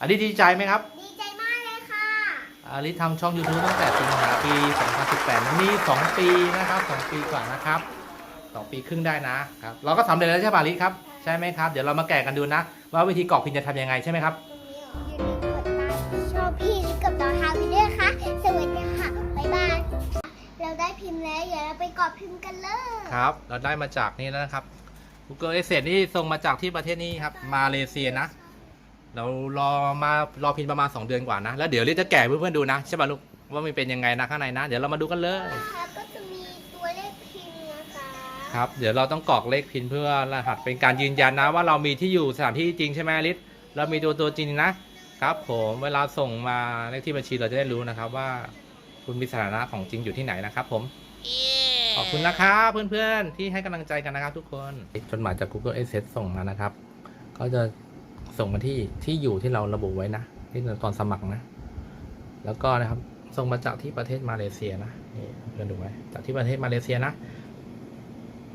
อันนี้ดีใจไหมครับ ดีใจมากเลยค่ะอาริทำช่อง YouTube ตั้งแต่สิงหาปี 2018 นี่ 2 ปีนะครับ 2 ปีกว่านะครับ 2 ปีครึ่งได้นะครับ เราก็สำเร็จแล้วใช่ป่ะอาริครับ ใช่ไหมครับ เดี๋ยวเรามาแกะกันดูนะ ว่าวิธีกรอกพินจะทำยังไงใช่ไหมครับ อย่าลืมกดไลค์ชอบพี่ลิกกับน้องฮาวิด้วยค่ะ สวัสดีค่ะบ๊ายบายเราได้พิมพ์แล้วอย่าเราไปกดพิมพ์กันเลยครับ เราได้มาจากนี่แล้วนะครับ Google a s s e t นี่ส่งมาจากที่ประเทศนี้ครับ มาเลเซียนะ เรารอมารอพินประมาณ 2 เดือนกว่านะ แล้วเดี๋ยวเรียกจะแกะให้เพื่อนๆดูนะใช่ป่ะลูกว่ามันเป็นยังไงนะข้างในนะ เดี๋ยวเรามาดูกันเลยนะคะก็จะมีตัวเลขพิมพ์นะคะครับเดี๋ยวเราต้องกรอกเลขพินเพื่อรหัสเป็นการยืนยันนะ ว่าเรามีที่อยู่สถานที่จริงใช่ไหมอลิศเรามีตัวตัวจริงนะครับ ผมเวลาส่งมาเลขที่บัญชีเราจะได้รู้นะครับว่า คุณมีสถานะของจริงอยู่ที่ไหนนะครับ ผมขอบคุณนะครับเพื่อนๆที่ให้กำลังใจกันนะครับ ทุกคนจดหมายจาก Google a s s e t ส่งมานะครับ ก็จะ ส่งมาที่ที่อยู่ที่เราระบุไว้นะที่ตอนสมัครนะ แล้วก็นะครับส่งมาจากที่ประเทศมาเลเซียนะนี่เพื่อนดูไว้จากที่ประเทศมาเลเซียนะ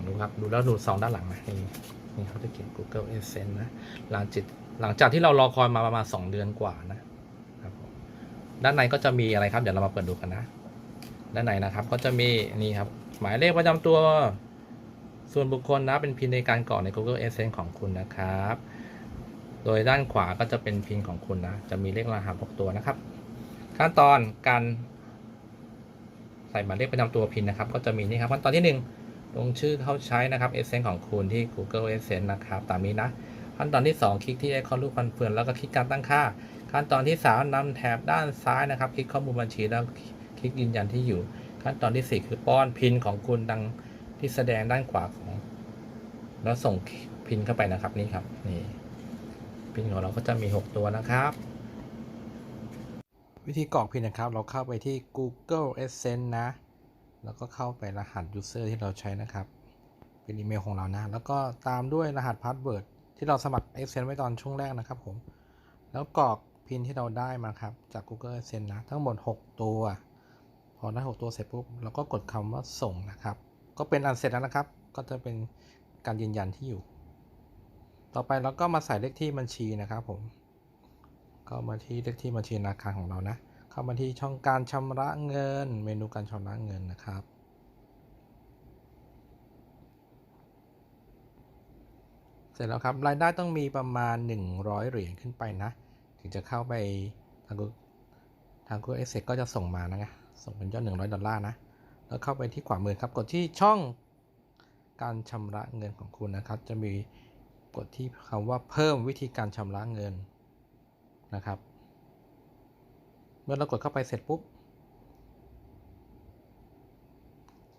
ดูครับดูแล้วดูสองด้านหลังนะนี่นี่เขาจะเขียน Google a s s e n นะหลังจิตหลังจากที่เรารอคอยมาประมาณสองเดือนกว่านะครับด้านในก็จะมีอะไรครับ เดี๋ยวเรามาเปิดดูกันนะ ด้านในนะครับก็จะมีนี่ครับหมายเลขประจำตัวส่วนบุคคลนะเป็นพินในการกรอใน Google a s s e n ของคุณนะครับ โดยด้านขวาก็จะเป็นพินของคุณนะ จะมีเลขรหัส6ตัวนะครับ ขั้นตอนการใส่หมายเลขประจำตัวพินนะครับ ก็จะมีนี่ครับขั้นตอนที่ 1 ลงชื่อเข้าใช้นะครับ a s s e n ของคุณที่ Google a s s e n นะครับ ตามนี้นะ ขั้นตอนที่ 2 คลิกที่ไอคอนรูปฟันเฟืองแล้วก็คลิกการตั้งค่า ขั้นตอนที่ 3นำแถบด้านซ้ายนะครับ คลิกข้อมูลบัญชีแล้วคลิกยืนยันที่อยู่ ขั้นตอนที่ 4 คือป้อนพินของคุณดังที่แสดงด้านขวาของ แล้วส่งพินเข้าไปนะครับนี่ครับนี่ พินของเราก็จะมี 6 ตัวนะครับ วิธีกรอกพินนะครับ เราเข้าไปที่ Google Adsense นะ แล้วก็เข้าไปรหัส user ที่เราใช้นะครับ เป็นอีเมลของเรานะ แล้วก็ตามด้วยรหัสพาสเวิร์ดที่เราสมัคร Adsense ไว้ตอนช่วงแรกนะครับผม แล้วกรอกพินที่เราได้มาครับ จาก Google Adsense นะ ทั้งหมด 6 ตัว พอได้6ตัวเสร็จปุ๊บเราก็กดคำว่าส่งนะครับ ก็เป็นอันเสร็จแล้วนะครับ ก็จะเป็นการยืนยันที่อยู่ ต่อไปเราก็มาใส่เลขที่บัญชีนะครับผมเข้ามาที่เลขที่บัญชีธนาคารของเรานะ เข้ามาที่ช่องการชำระเงิน เมนูการชำระเงินนะครับ เสร็จแล้วครับรายได้ต้องมีประมาณ 100 เหรียญขึ้นไปนะ ถึงจะเข้าไปทาง Google ทาง Google Access ก็จะส่งมานะ ส่งเป็นยอด100 ดอลลาร์นะ แล้วเข้าไปที่ขวามือครับ กดที่ช่องการชำระเงินของคุณนะครับ จะมี กดที่คำว่าเพิ่มวิธีการชำระเงินนะครับ เมื่อเรากดเข้าไปเสร็จปุ๊บ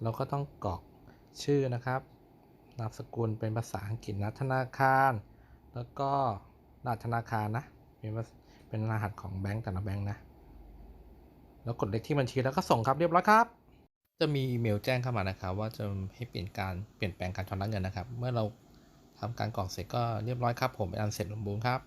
เราก็ต้องกรอกชื่อนะครับ นามสกุลเป็นภาษาอังกฤษนะธนาคาร แล้วก็รหัสธนาคารนะ เป็นเป็นรหัสของแบงก์แต่ละแบงก์นะ แล้วกดเลขที่บัญชีแล้วก็ส่งครับเรียบร้อยครับ จะมีอีเมลแจ้งเข้ามานะครับ ว่าจะให้เปลี่ยนการเปลี่ยนแปลงการชำระเงินนะครับ เมื่อเรา ทำการกรอกเสร็จก็เรียบร้อยครับผมเป็นอันเสร็จสมบูรณ์ครับ